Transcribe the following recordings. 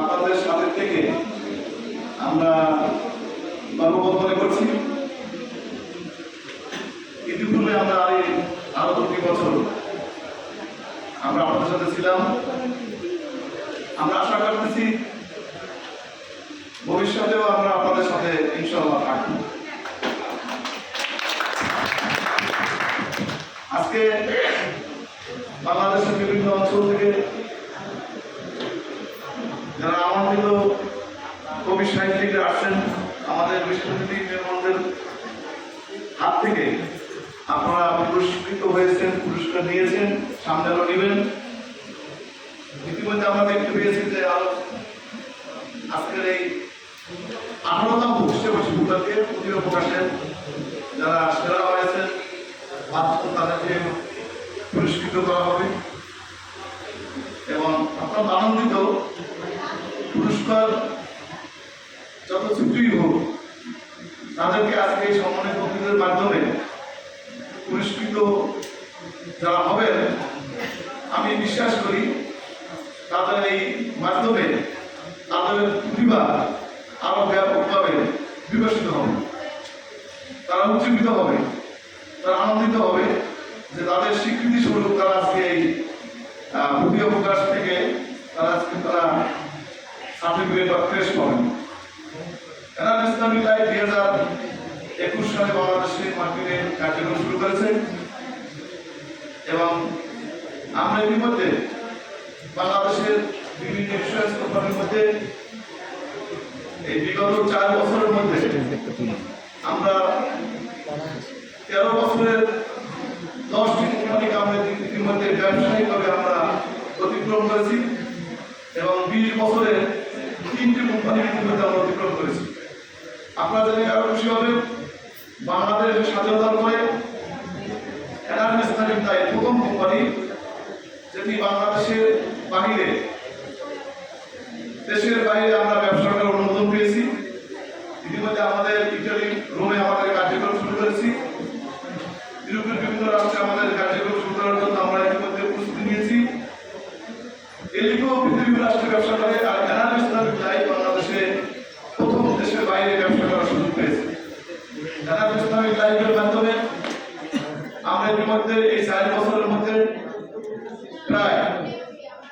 আপনাদের সাথে থেকে আমরা গর্ববোধ করছি। ইতিপূর্বে আমরা এই আরও দুটি বছর আমরা আপনাদের সাথে ছিলাম। আমরা আশা করতেছি ভবিষ্যতেও আমরা আপনাদের সাথে ইনশাআল্লাহ থাকব। আজকে বাংলাদেশের বিভিন্ন অঞ্চল থেকে যারা আমন্ত্রিত কবি সাহিত্যিকরা আসছেন বিশ্বনীতি হাত থেকে আপনারা পুরস্কৃত হয়েছেন, পুরস্কার নিয়েছেন সামনে আরও নেবেন। ইতিমধ্যে আমরা দেখতে পেয়েছি যে আজকের এই আঠারোতম বর্ষে বসে ভূতাকে প্রতিভা প্রকাশের যারা সেরা হয়েছেন তাদেরকে পুরস্কৃত করা হবে। এবং অত্যন্ত আনন্দিত, পুরস্কার যত ছোটই হোক তাদেরকে আজকে এই সম্মানিত অতিথিদের মাধ্যমে পুরস্কৃত যারা হবেন, আমি বিশ্বাস করি তাদের এই মাধ্যমে তাদের প্রতিভা আরও ব্যাপকভাবে বিকশিত হবে। তারা উজ্জীবিত হবে, তারা আনন্দিত হবে যে তাদের স্বীকৃতি স্বরূপ তারা আজকে এই প্রতিভা প্রকাশ থেকে তারা আজকে তারা সার্টিফিকেট বা ক্রেশ পাবেন। সালে বাংলাদেশে মার্কেটে কার্যক্রম শুরু করেছে। এবং আমরা ইতিমধ্যে বাংলাদেশের বিভিন্ন ইন্স্যুরেন্স কোম্পানির মধ্যে এই বিগত চার বছরের মধ্যে আমরা তেরো বছরের দশটি কোম্পানিকে আমরা ইতিমধ্যে ব্যবসায়িকভাবে আমরা অতিক্রম করেছি এবং বিশ বছরে তিনটি কোম্পানি ইতিমধ্যে আমরা অতিক্রম করেছি। আপনারা জানি আরও খুশি হবেন বাংলাদেশের স্বাধীনতার পরে এনার্জি ইসলামিক তাই প্রথম কোম্পানি যেটি বাংলাদেশের বাহিরে, দেশের বাইরে আমরা ব্যবসা করার অনুমোদন পেয়েছি। ইতিমধ্যে আমাদের ইটালি রোমে আমাদের কার্যক্রম শুরু করেছি ইউরোপের বিভিন্ন রাষ্ট্রে আমাদের কার্যক্রম শুরু করার জন্য আমরা ইতিমধ্যে প্রস্তুতি নিয়েছি এলিকো পৃথিবীর রাষ্ট্রে ব্যবসা করে আর এনার্জি ইসলামিক তাই বাংলাদেশে প্রথম দেশের বাইরে ব্যবসা করার সুযোগ পেয়েছে এনার্জি ইসলামিক লাইফের মাধ্যমে ইতিমধ্যে এই চার বছরের মধ্যে প্রায়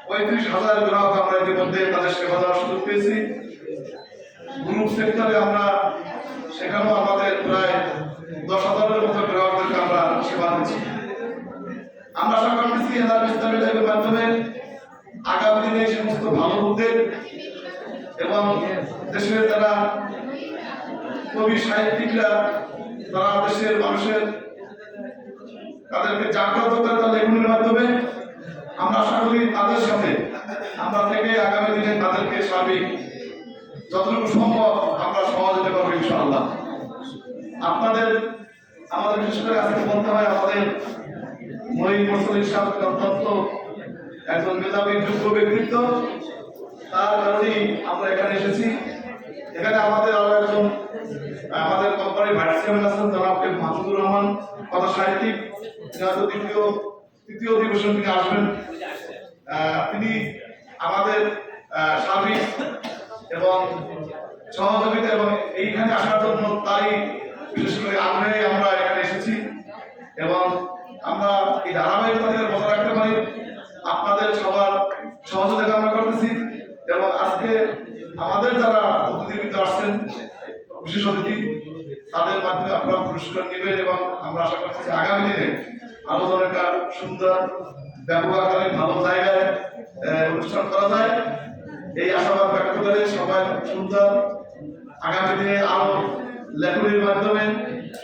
পঁয়ত্রিশ হাজার গ্রাহক আমরা ইতিমধ্যে তাদের সেবা দেওয়ার সুযোগ পেয়েছি। গ্রুপ সেক্টরে আমরা, সেখানেও আমাদের প্রায় দশ হাজারের মতো গ্রাহকদেরকে আমরা সেবা দিচ্ছি। আমরা আশা করতেছি এনার ইসলামী মাধ্যমে আগামী দিনে সমস্ত ভালো উদ্যোগ এবং দেশের যারা কবি, সাহিত্যিকরা, তারা দেশের মানুষের তাদেরকে জাগ্রত করে তার লেখনের মাধ্যমে আমরা আশা করি তাদের সাথে। আমরা থেকে আগামী দিনে তাদেরকে সার্বিক যতটুকু সম্ভব আমরা সহযোগিতা করব ইনশাআল্লাহ। আপনাদের, আমাদের বিশেষ করে আজকে বলতে হয় আমাদের মহিম মোরসলিন সাহেব অত্যন্ত একজন মেধাবী, যোগ্য ব্যক্তিত্ব। তার কারণেই আমরা এখানে এসেছি এখানে আমাদের আরও একজন আমাদের কোম্পানির ভাইস চেয়ারম্যান আছেন জনাব কে মাহমুদুর রহমান কথা সাহিত্যিক দ্বিতীয় তৃতীয় অধিবেশন তিনি আসবেন তিনি আমাদের আহ, এবং সহযোগিতা এবং এইখানে আসার জন্য তাই বিশেষ করে আগ্রহে আমরা এখানে এসেছি। এবং আমরা এই ধারাবাহিকতা বজায় রাখতে পারি। আপনাদের সবার সহযোগিতা কামনা করতেছি। এবং আজকে আমাদের যারা অতিথিবৃন্দ আসছেন বিশেষ অতিথি তাদের মাধ্যমে আপনারা পুরস্কার নেবেন এবং আমরা আশা করছি আগামী দিনে আরও একটা সুন্দর ব্যাপক আকারে ভালো জায়গায় অনুষ্ঠান করা যায়। এই আশাবাদ ব্যক্ত করে সবাই সুন্দর আগামী দিনে আরও লেখনির মাধ্যমে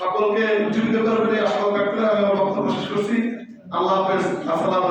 সকলকে উজ্জীবিত করবে আশাবাদ ব্যক্ত করে আমি আমার বক্তব্য শেষ করছি। আল্লাহ হাফেজ। আসসালামু